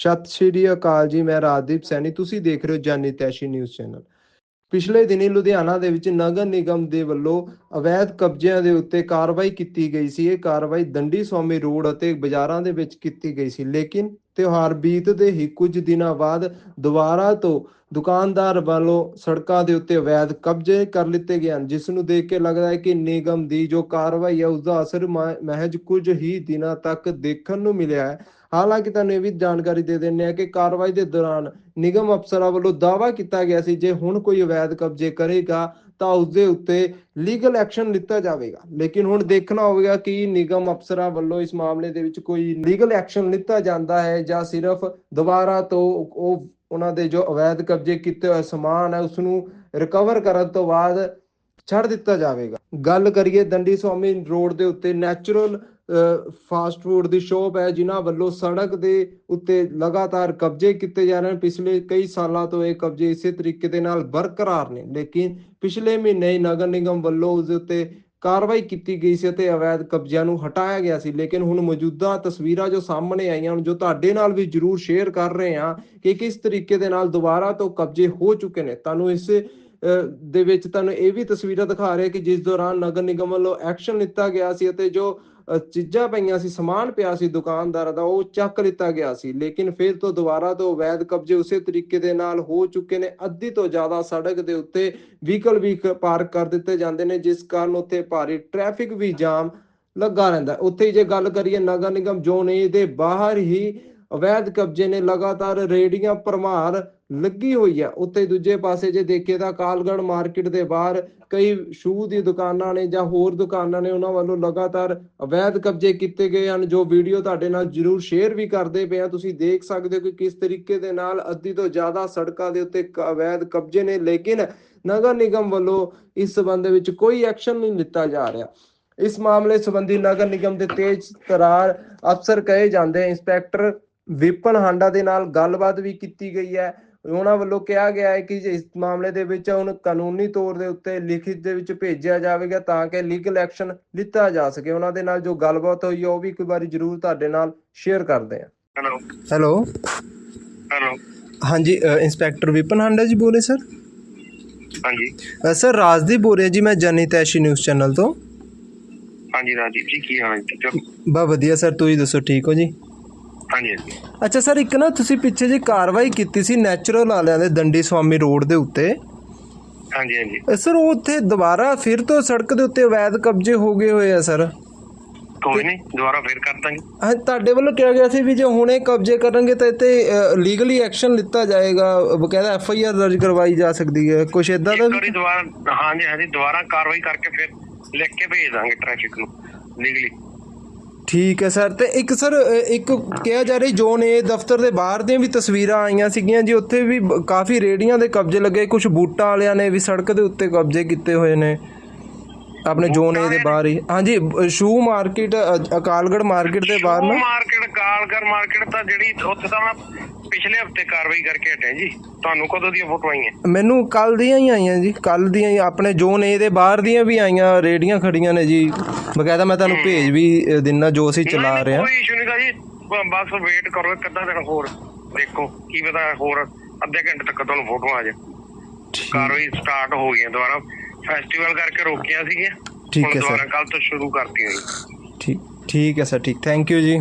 ਸਤਿ ਸ਼੍ਰੀ ਅਕਾਲ ਜੀ, ਮੈਂ ਰਾਜਦੀਪ ਸੈਣੀ, ਤੁਸੀਂ ਦੇਖ ਰਹੇ ਹੋ ਜਾਨੀ ਤੈਸ਼ੀ ਨਿਊਜ਼ ਚੈਨਲ। ਪਿਛਲੇ ਦਿਨੀ ਲੁਧਿਆਣਾ ਦੇ ਵਿੱਚ ਨਗਰ ਨਿਗਮ ਦੇ ਵੱਲੋਂ ਅਵੈਧ ਕਬਜ਼ਿਆਂ ਦੇ ਉੱਤੇ ਕਾਰਵਾਈ ਕੀਤੀ ਗਈ ਸੀ। ਇਹ ਕਾਰਵਾਈ ਦੰਡੀ ਸਵਾਮੀ ਰੋਡ ਅਤੇ ਬਾਜ਼ਾਰਾਂ ਦੇ ਵਿੱਚ ਕੀਤੀ ਗਈ ਸੀ। ਲੇਕਿਨ ਤਿਉਹਾਰ ਬੀਤਦੇ ਹੀ ਕੁਝ ਦਿਨਾਂ ਬਾਅਦ ਦੁਬਾਰਾ ਤੋਂ ਦੁਕਾਨਦਾਰ ਵੱਲੋਂ ਸੜਕਾਂ ਦੇ ਉੱਤੇ ਅਵੈਧ ਕਬਜ਼ੇ ਕਰ ਲਿੱਤੇ ਗਏ ਹਨ, ਜਿਸ ਨੂੰ ਦੇਖ ਕੇ ਲੱਗਦਾ ਹੈ ਕਿ ਨਿਗਮ ਦੀ ਜੋ ਕਾਰਵਾਈ ਹੈ ਉਸ ਦਾ ਅਸਰ ਮ- ਮਹਿਜ ਕੁਝ ਹੀ ਦਿਨਾਂ ਤੱਕ ਦੇਖਣ ਨੂੰ ਮਿਲਿਆ ਹੈ। ਹਾਲਾਂਕਿ ਤੁਹਾਨੂੰ ਇਹ ਵੀ ਜਾਣਕਾਰੀ ਦੇ ਦਿੰਦੇ ਹਾਂ ਕਿ ਕਾਰਵਾਈ ਦੇ ਦੌਰਾਨ ਨਿਗਮ ਅਫਸਰਾਂ ਵੱਲੋਂ ਦਾਅਵਾ ਕੀਤਾ ਗਿਆ ਸੀ, ਜੇ ਹੁਣ ਕੋਈ ਅਵੈਧ ਕਬਜ਼ੇ ਕਰੇਗਾ ਤਾਂ ਉਸ ਦੇ ਉੱਤੇ ਲੀਗਲ ਐਕਸ਼ਨ ਲਿੱਤਾ ਜਾਵੇਗਾ। ਲੇਕਿਨ ਹੁਣ ਦੇਖਣਾ ਹੋਵੇਗਾ ਕਿ ਨਿਗਮ ਅਫਸਰਾਂ ਵੱਲੋਂ ਇਸ ਮਾਮਲੇ ਦੇ ਵਿੱਚ ਕੋਈ ਲੀਗਲ ਐਕਸ਼ਨ ਲਿੱਤਾ ਜਾਂਦਾ ਹੈ ਜਾਂ ਸਿਰਫ ਦੁਬਾਰਾ ਤੋਂ ਉਹ ਉਹਨਾਂ ਦੇ ਜੋ ਅਵੈਧ ਕਬਜ਼ੇ ਕੀਤੇ ਹੋਏ ਸਮਾਨ ਹੈ ਉਸ ਨੂੰ ਰਿਕਵਰ ਕਰਨ ਤੋਂ ਬਾਅਦ ਛੱਡ ਦਿੱਤਾ ਜਾਵੇਗਾ। ਗੱਲ ਕਰੀਏ ਦੰਡੀ ਸਵਾਮੀ ਰੋਡ ਦੇ ਉੱਤੇ ਨੈਚੁਰਲ ਫਾਸਟ ਫੂਡ ਦੀ ਸ਼ੋਪ ਹੈ, ਜਿਨ੍ਹਾਂ ਵੱਲੋਂ ਸੜਕ ਦੇ ਉੱਤੇ ਲਗਾਤਾਰ ਕਬਜ਼ੇ ਕੀਤੇ ਜਾ ਰਹੇ ਹਨ। ਪਿਛਲੇ ਕਈ ਸਾਲਾਂ ਤੋਂ ਇਹ ਕਬਜ਼ੇ ਇਸੇ ਤਰੀਕੇ ਦੇ ਨਾਲ ਬਰਕਰਾਰ ਨੇ, ਲੇਕਿਨ ਪਿਛਲੇ ਮਹੀਨੇ ਨਗਰ ਨਿਗਮ ਵੱਲੋਂ ਉਸ ਦੇ ਉੱਤੇ ਕਾਰਵਾਈ ਕੀਤੀ ਗਈ ਸੀ ਅਤੇ ਅਵੈਧ ਕਬਜ਼ਿਆਂ ਨੂੰ ਹਟਾਇਆ ਗਿਆ ਸੀ। ਲੇਕਿਨ ਹੁਣ ਮੌਜੂਦਾ ਤਸਵੀਰਾਂ ਜੋ ਸਾਹਮਣੇ ਆਈਆਂ ਹਨ, ਜੋ ਤੁਹਾਡੇ ਨਾਲ ਵੀ ਜਰੂਰ ਸ਼ੇਅਰ ਕਰ ਰਹੇ ਹਾਂ ਕਿ ਕਿਸ ਤਰੀਕੇ ਦੇ ਨਾਲ ਦੁਬਾਰਾ ਤੋਂ ਕਬਜ਼ੇ ਹੋ ਚੁੱਕੇ ਨੇ। ਤੁਹਾਨੂੰ ਇਸ ਦੇ ਵਿੱਚ ਤੁਹਾਨੂੰ ਇਹ ਵੀ ਤਸਵੀਰਾਂ ਦਿਖਾ ਰਿਹਾ ਕਿ ਜਿਸ ਦੌਰਾਨ ਨਗਰ ਨਿਗਮ ਵੱਲੋਂ ਐਕਸ਼ਨ ਲਿੱਤਾ ਗਿਆ ਸੀ ਅਤੇ ਜੋ ਚੀਜ਼ਾਂ ਪਈਆਂ ਸੀ, ਸਮਾਨ ਪਿਆ ਸੀ ਦੁਕਾਨਦਾਰਾਂ ਦਾ, ਉਹ ਚੱਕ ਲਿੱਤਾ ਗਿਆ ਸੀ। ਲੇਕਿਨ ਫਿਰ ਤੋਂ ਦੁਬਾਰਾ ਤੋਂ ਅਵੈਧ ਕਬਜ਼ੇ ਉਸੇ ਤਰੀਕੇ ਦੇ ਨਾਲ ਹੋ ਚੁੱਕੇ ਨੇ। ਅੱਧੀ ਤੋਂ ਜ਼ਿਆਦਾ ਸੜਕ ਦੇ ਉੱਤੇ ਵਹੀਕਲ ਵੀ ਪਾਰਕ ਕਰ ਦਿੱਤੇ ਜਾਂਦੇ ਨੇ, ਜਿਸ ਕਾਰਨ ਉੱਥੇ ਭਾਰੀ ਟ੍ਰੈਫਿਕ ਵੀ ਜਾਮ ਲੱਗਾ ਰਹਿੰਦਾ ਉੱਥੇ ਜੇ ਗੱਲ ਕਰੀਏ ਨਗਰ ਨਿਗਮ ਜ਼ੋਨ ਏ ਦੇ ਬਾਹਰ ਹੀ ਅਵੈਧ ਕਬਜ਼ੇ ਨੇ ਲਗਾਤਾਰ ਰੇੜੀਆਂ ਭਰਮਾਰ ਲੱਗੀ ਹੋਈ ਹੈ। ਉੱਥੇ ਦੂਜੇ ਪਾਸੇ ਜੇ ਦੇਖੀਏ ਤਾਂ ਕਾਲਗੜ ਮਾਰਕੀਟ ਦੇ ਬਾਹਰ ਕਈ ਸ਼ੂ ਦੀ ਦੁਕਾਨਾਂ ਨੇ ਜਾਂ ਹੋਰ ਦੁਕਾਨਾਂ ਨੇ ਉਹਨਾਂ ਵੱਲੋਂ ਲਗਾਤਾਰ ਅਵੈਧ ਕਬਜ਼ੇ ਕੀਤੇ ਗਏ ਹਨ। ਜੋ ਵੀਡੀਓ ਤੁਹਾਡੇ ਨਾਲ ਜਰੂਰ ਸ਼ੇਅਰ ਵੀ ਕਰਦੇ ਪਏ ਆ ਤੁਸੀਂ ਦੇਖ ਸਕਦੇ ਹੋ ਕਿ ਕਿਸ ਤਰੀਕੇ ਦੇ ਨਾਲ ਅੱਧੀ ਤੋਂ ਜ਼ਿਆਦਾ ਸੜਕਾਂ ਦੇ ਉੱਤੇ ਅਵੈਧ ਕਬਜ਼ੇ ਨੇ। ਲੇਕਿਨ ਨਗਰ ਨਿਗਮ ਵੱਲੋਂ ਇਸ ਸਬੰਧ ਵਿੱਚ ਕੋਈ ਐਕਸ਼ਨ ਨਹੀਂ ਲਿੱਤਾ ਜਾ ਰਿਹਾ। ਇਸ ਮਾਮਲੇ ਸੰਬੰਧੀ ਨਗਰ ਨਿਗਮ ਦੇ ਤੇਜ਼ ਤਰਾਰ ਅਫਸਰ ਕਹੇ ਜਾਂਦੇ ਇੰਸਪੈਕਟਰ ਵਿਪਨ ਹਾਂਡਾ ਦੇ ਨਾਲ ਗੱਲਬਾਤ ਵੀ ਕੀਤੀ ਗਈ ਹੈ। ਉਹਨਾਂ ਵੱਲੋਂ ਕਿਹਾ ਗਿਆ ਹੈ ਕਿ ਇਸ ਮਾਮਲੇ ਦੇ ਵਿੱਚ ਹੁਣ ਕਾਨੂੰਨੀ ਤੌਰ ਦੇ ਉੱਤੇ ਲਿਖਿਤ ਦੇ ਵਿੱਚ ਭੇਜਿਆ ਜਾਵੇਗਾ ਤਾਂ ਕਿ ਲੀਗਲ ਐਕਸ਼ਨ ਲਿੱਤਾ ਜਾ ਸਕੇ। ਉਹਨਾਂ ਦੇ ਨਾਲ ਜੋ ਗੱਲਬਾਤ ਹੋਈ ਹੈ ਉਹ ਵੀ ਇੱਕ ਵਾਰੀ ਜ਼ਰੂਰ ਤੁਹਾਡੇ ਨਾਲ ਸ਼ੇਅਰ ਕਰਦੇ ਹਾਂ। ਹੈਲੋ ਹੈਲੋ ਹੈਲੋ ਹਾਂਜੀ ਇੰਸਪੈਕਟਰ ਵਿਪਨ ਹਾਂਡਾ ਜੀ ਬੋਲੇ ਸਰ ਹਾਂਜੀ। ਸਰ ਰਾਜਦੀਪ ਬੋਲ ਰਿਹਾ ਜੀ ਮੈਂ ਜਨੀ ਤੈਸ਼ੀ ਨਿਊਜ਼ ਚੈਨਲ ਤੋਂ। ਹਾਂਜੀ ਰਾਜੀਵ ਜੀ ਕੀ ਹਾਲ ਹੋ? ਬਾ ਵਧੀਆ ਸਰ ਤੁਸੀਂ ਦੱਸੋ ਠੀਕ ਹੋ ਜੀ? ਹਾਂਜੀ ਹਾਂਜੀ। ਅੱਛਾ ਸਰ ਇੱਕ ਨਾ ਤੁਸੀਂ ਪਿੱਛੇ ਜੀ ਕਾਰਵਾਈ ਕੀਤੀ ਸੀ ਨੈਚੁਰਲ ਵਾਲਿਆਂ ਦੇ ਦੰਡੀ ਸਵਾਮੀ ਰੋਡ ਦੇ ਉੱਤੇ। ਹਾਂਜੀ ਹਾਂਜੀ। ਸਰ ਉਹ ਉੱਥੇ ਦੁਬਾਰਾ ਫਿਰ ਤੋਂ ਸੜਕ ਦੇ ਉੱਤੇ ਅਵੈਧ ਕਬਜ਼ੇ ਹੋ ਗਏ ਹੋਏ ਆ ਸਰ। ਕੋਈ ਨਹੀਂ ਦੁਬਾਰਾ ਫੇਰ ਕਰ ਦਾਂਗੇ। ਹਾਂ ਤੁਹਾਡੇ ਵੱਲੋਂ ਕਿਹਾ ਗਿਆ ਸੀ ਵੀ ਜੇ ਹੁਣੇ ਕਬਜ਼ੇ ਕਰਨਗੇ ਤਾਂ ਇੱਥੇ ਲੀਗਲੀ ਐਕਸ਼ਨ ਲਿੱਤਾ ਜਾਏਗਾ ਬਕਾਇਦਾ ਐਫ ਆਈ ਆਰ ਦਰਜ ਕਰਵਾਈ ਜਾ ਸਕਦੀ ਹੈ ਕੁਛ ਇਦਾਂ ਦਾ ਵੀ ਦੁਬਾਰਾ ਹਾਂਜੀ ਹਾਂਜੀ ਦੁਬਾਰਾ ਕਾਰਵਾਈ ਕਰਕੇ ਫਿਰ ਲਿਖ ਕੇ ਭੇਜ ਦਾਂਗੇ ਟ੍ਰੈਫਿਕ ਨੂੰ ਲੀਗਲੀ ਠੀਕ ਹੈ ਸਰ। ਤੇ ਇੱਕ ਸਰ ਇੱਕ ਕਿਹਾ ਜਾ ਰਿਹਾ ਜੋਨ ਏ ਦਫ਼ਤਰ ਦੇ ਬਾਹਰ ਦੀਆਂ ਵੀ ਤਸਵੀਰਾਂ ਆਈਆਂ ਸੀਗੀਆਂ ਜੀ। ਉੱਥੇ ਵੀ ਕਾਫੀ ਰੇੜੀਆਂ ਦੇ ਕਬਜ਼ੇ ਲੱਗੇ। ਕੁਝ ਬੂਟਾਂ ਵਾਲਿਆਂ ਨੇ ਵੀ ਸੜਕ ਦੇ ਉੱਤੇ ਕਬਜ਼ੇ ਕੀਤੇ ਹੋਏ ਨੇ। ਆਪਣੇ ਜੋਨ ਏ ਦੇ ਬਾਹਰ ਹੀ। ਹਾਂਜੀ ਸ਼ੂ ਮਾਰਕੀਟ ਅਕਾਲਗੜ ਮਾਰਕੀਟ ਦੇ ਬਾਹਰ ਨਾ। ਮਾਰਕੀਟ ਕਾਲਗਰ ਮਾਰਕੀਟ ਤਾਂ ਜਿਹੜੀ ਉੱਥੇ ਤਾਂ ਮੈਂ ਪਿਛਲੇ ਹਫ਼ਤੇ ਕਾਰਵਾਈ ਕਰਕੇ ਹਟਿਆ ਜੀ। ਤੁਹਾਨੂੰ ਕਦੋਂ ਦੀਆਂ ਫੋਟੋਆਂ ਆਈਆਂ। ਮੈਨੂੰ ਕੱਲ ਦੀਆਂ ਹੀ ਆਈਆਂ ਜੀ ਕੱਲ ਦੀਆਂ ਹੀ। ਆਪਣੇ ਜੋਨ ਏ ਦੇ ਬਾਹਰ ਦੀਆਂ ਵੀ ਆਈਆਂ ਰੇੜੀਆਂ ਖੜੀਆਂ ਨੇ ਜੀ। ਬਕਾਇਦਾ ਮੈਂ ਤੁਹਾਨੂੰ ਭੇਜ ਵੀ ਦਿੰਨਾ ਜੋ ਅਸੀਂ ਚਲਾ ਨਹੀਂ, ਰਹੇ ਹਾਂ। ਕੋਈ ਇਸ਼ੂ ਨਹੀਂਗਾ ਜੀ। ਬ- ਬਸ ਵੇਟ ਕਰੋ ਇੱਕ ਅੱਧਾ ਦਿਨ ਹੋਰ। ਦੇਖੋ ਕੀ ਪਤਾ ਹੋਰ ਅੱਧੇ ਘੰਟੇ ਤੱਕ ਤੁਹਾਨੂੰ ਫੋਟੋ ਆ ਜਾ ਕਾਰਵਾਈ ਸਟਾਰਟ ਹੋ ਗਈ ਹੈ ਦੁਬਾਰਾ। ਫੈਸਟੀਵਲ ਕਰਕੇ ਰੋਕੀਆਂ ਸੀਗੀਆਂ। ਠੀਕ ਹੈ ਸਰ। ਕੱਲ ਤੋਂ ਸ਼ੁਰੂ ਕਰਤੀਆਂ ਜੀ। ਠੀਕ ਠੀਕ ਹੈ ਸਰ ਠੀਕ। ਥੈਂਕ ਯੂ ਜੀ।